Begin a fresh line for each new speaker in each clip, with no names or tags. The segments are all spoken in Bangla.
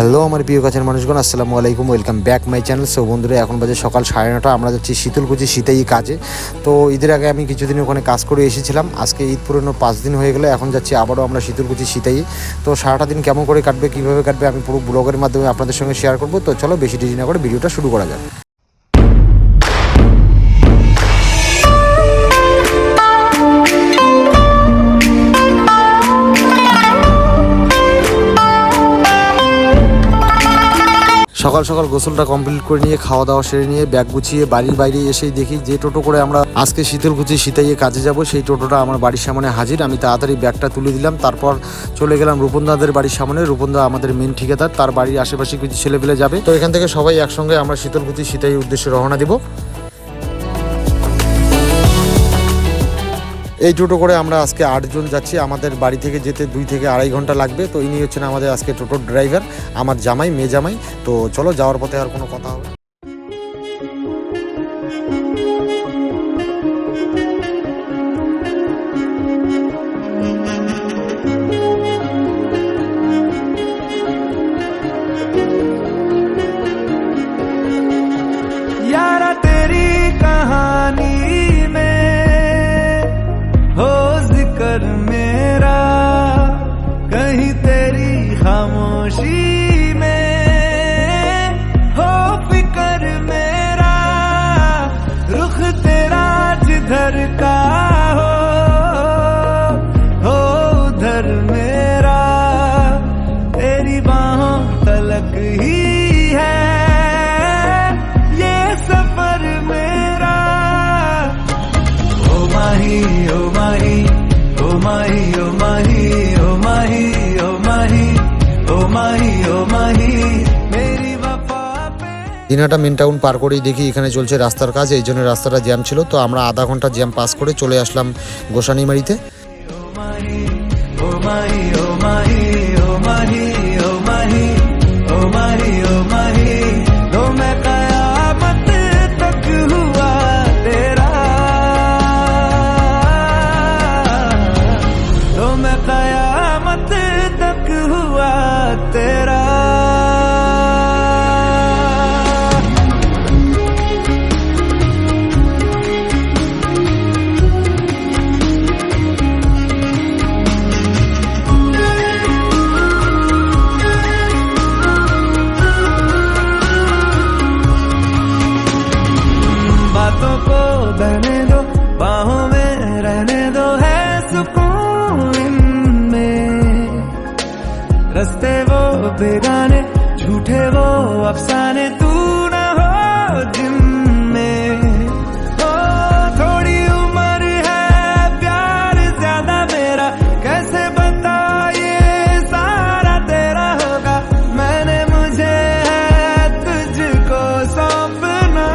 হ্যালো আমার প্রিয় কাছের মানুষগণ, আসসালামু আলাইকুম, welcome back my channel. So বন্ধুরা, এখন বাজে সকাল সাড়ে নটা, আমরা যাচ্ছি শীতলকুচি শীতেই কাজে। তো ঈদের আগে আমি কিছুদিন ওখানে কাজ করে এসেছিলাম, আজকে ঈদ পুরনো পাঁচ দিন হয়ে গেলে এখন যাচ্ছি আবারও আমরা শীতলকুচি শীতেই। তো সারাটা দিন কেমন করে কাটবে, কীভাবে কাটবে আমি পুরো ব্লগের মাধ্যমে আপনাদের সঙ্গে শেয়ার করব। তো চলো বেশি দেরি না করে ভিডিওটা শুরু করা যাক। সকাল সকাল গোসলটা কমপ্লিট করে নিয়ে, খাওয়া দাওয়া সেরে নিয়ে, ব্যাগ গুছিয়ে বাড়ির বাইরে এসে দেখি যে টোটো করে আমরা আজকে শীতল গুছি শীতাইয়ে কাজে যাব, সেই টোটোটা আমার বাড়ির সামনে হাজির। আমি তাড়াতাড়ি ব্যাগটা তুলে দিলাম, তারপর চলে গেলাম রূপনদাদের বাড়ির সামনে। রূপনদা আমাদের মেন ঠিকাদার, তার বাড়ির আশেপাশে কিছু ছেলেপেলে যাবে। তো এখান থেকে সবাই একসঙ্গে আমরা শীতল গুছি শীতাই উদ্দেশ্যে রওনা দিব। এই টোটো করে আমরা আজকে আটজন যাচ্ছি। আমাদের বাড়ি থেকে যেতে দুই থেকে আড়াই ঘণ্টা লাগবে। তো ইনি হচ্ছেন আমাদের আজকে টোটোর ড্রাইভার, আমার জামাই, মেয়ে জামাই। তো চলো যাওয়ার পথে আর কোনো কথা হবে
कहीं तेरी खामोशी।
দিনাটা মেন টাউন পার করেই দেখি এখানে চলছে রাস্তার কাজ, এই জন্য রাস্তাটা জ্যাম ছিল। তো আমরা আধা ঘণ্টা জ্যাম পাস করে চলে আসলাম গোসানিমারিতে।
बेगाने, झूठे वो अफसाने, तू ना हो जिनमें ओ, थोड़ी उम्र है, प्यार ज़्यादा मेरा, कैसे बता ये सारा तेरा होगा। मैंने मुझे है तुझको सौंपना।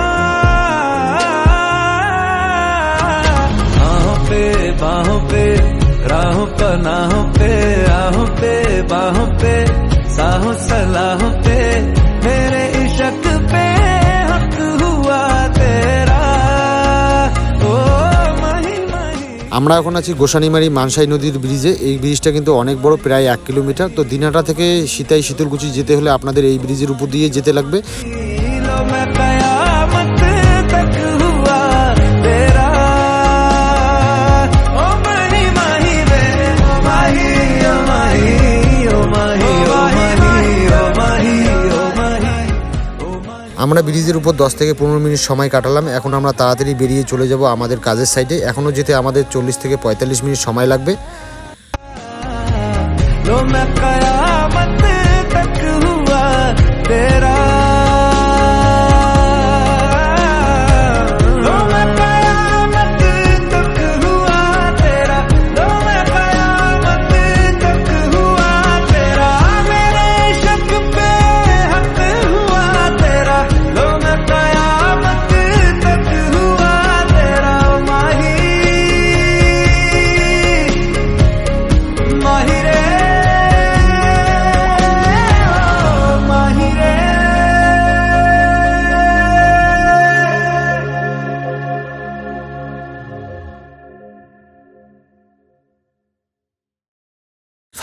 आहों पे, बाहों पे, राहों पनाहों पे, आहों पे, बाहों पे। साहों सलाहों पे मेरे इशक पे हक हुआ तेरा ओ मही मही
আমরা এখন আছি গোসানিমারি মানসাই নদীর ব্রিজে এই ব্রিজটা কিন্তু অনেক বড় প্রায় এক কিলোমিটার তো দিনাটা থেকে সীতাই শীতলকুচি যেতে হলে আপনাদের এই ব্রিজের উপর দিয়ে যেতে লাগবে আমরা ব্রিজের উপর দশ থেকে পনেরো মিনিট সময় কাটালাম। এখন আমরা তাড়াতাড়ি বেরিয়ে চলে যাব আমাদের কাজের সাইডে এখনও যেতে আমাদের চল্লিশ থেকে পঁয়তাল্লিশ মিনিট সময় লাগবে।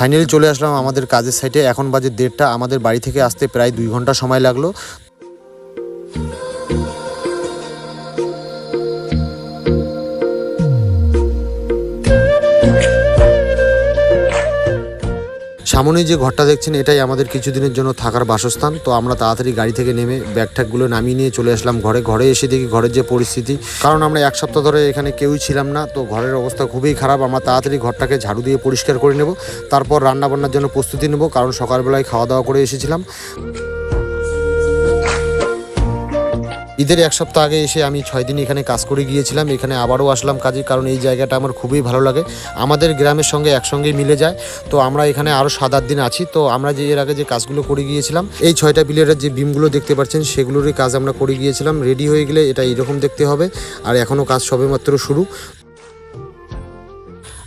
ফাইনালি চলে আসলাম আমাদের কাজের সাইটে এখন বাজে দেড়টা, আমাদের বাড়ি থেকে আসতে প্রায় দুই ঘণ্টা সময় লাগল। সামনে যে ঘরটা দেখছেন, এটাই আমাদের কিছুদিনের জন্য থাকার বাসস্থান। তো আমরা তাড়াতাড়ি গাড়ি থেকে নেমে ব্যাগ ট্যাগগুলো নামিয়ে নিয়ে চলে আসলাম ঘরে। ঘরে এসে দেখি ঘরের যে পরিস্থিতি। কারণ আমরা এক সপ্তাহ ধরে এখানে কেউই ছিলাম না, তো ঘরের অবস্থা খুবই খারাপ। আমরা তাড়াতাড়ি ঘরটাকে ঝাড়ু দিয়ে পরিষ্কার করে নেব। তারপর রান্নাবান্নার জন্য প্রস্তুতি নেব, কারণ সকালবেলায় খাওয়া দাওয়া করে এসেছিলাম। ঈদের এক সপ্তাহ আগে এসে আমি ছয় দিন এখানে কাজ করে গিয়েছিলাম, এখানে আবারও আসলাম। কাজে কারণ এই জায়গাটা আমার খুবই ভালো লাগে। আমাদের গ্রামের সঙ্গে একসঙ্গে মিলে যায়। তো আমরা এখানে আরও সাত আট দিন আছি। তো আমরা যে এর আগে যে কাজগুলো করে গিয়েছিলাম, এই ছয়টা বিলের যে বিমগুলো দেখতে পাচ্ছেন, সেগুলোরই কাজ আমরা করে গিয়েছিলাম। রেডি হয়ে গেলে এটা এরকম দেখতে হবে। আর এখনও কাজ সবেমাত্র শুরু।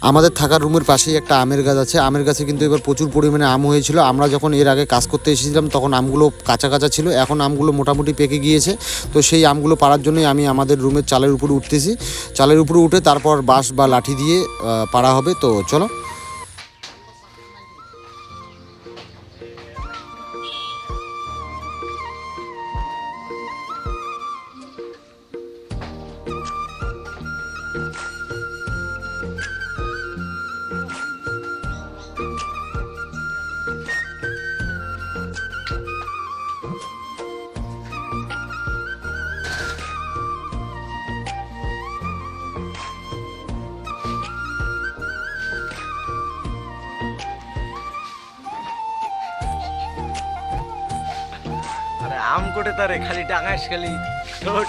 আমাদের থাকার রুমের পাশেই একটা আমের গাছ আছে। আমের গাছে কিন্তু এবার প্রচুর পরিমাণে আম হয়েছিল। আমরা যখন এর আগে কাজ করতে এসেছিলাম, তখন আমগুলো কাঁচা কাঁচা ছিল। এখন আমগুলো মোটামুটি পেকে গিয়েছে। তো সেই আমগুলো পাড়ার জন্যই আমি আমাদের রুমের চালের উপরে উঠতেছি। চালের উপরে উঠে তারপর বাঁশ বা লাঠি দিয়ে পাড়া হবে। তো চলো।
আম কোটে তারে খালি ডাঙাস খালি। ঠোঁট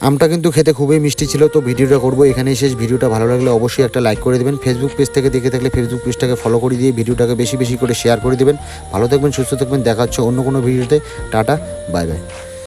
আমটা কিন্তু খেতে খুবই মিষ্টি ছিল, তো ভিডিওটা করব এখানেই শেষ। ভিডিওটা ভালো লাগলে অবশ্যই একটা লাইক করে দেবেন। ফেসবুক পেজ থেকে দেখে থাকলে ফেসবুক পেজটাকে ফলো করে দিয়ে ভিডিওটাকে বেশি বেশি করে শেয়ার করে দেবেন। ভালো থাকবেন, সুস্থ থাকবেন, দেখা হচ্ছে অন্য কোনো ভিডিওতে। Tata bye bye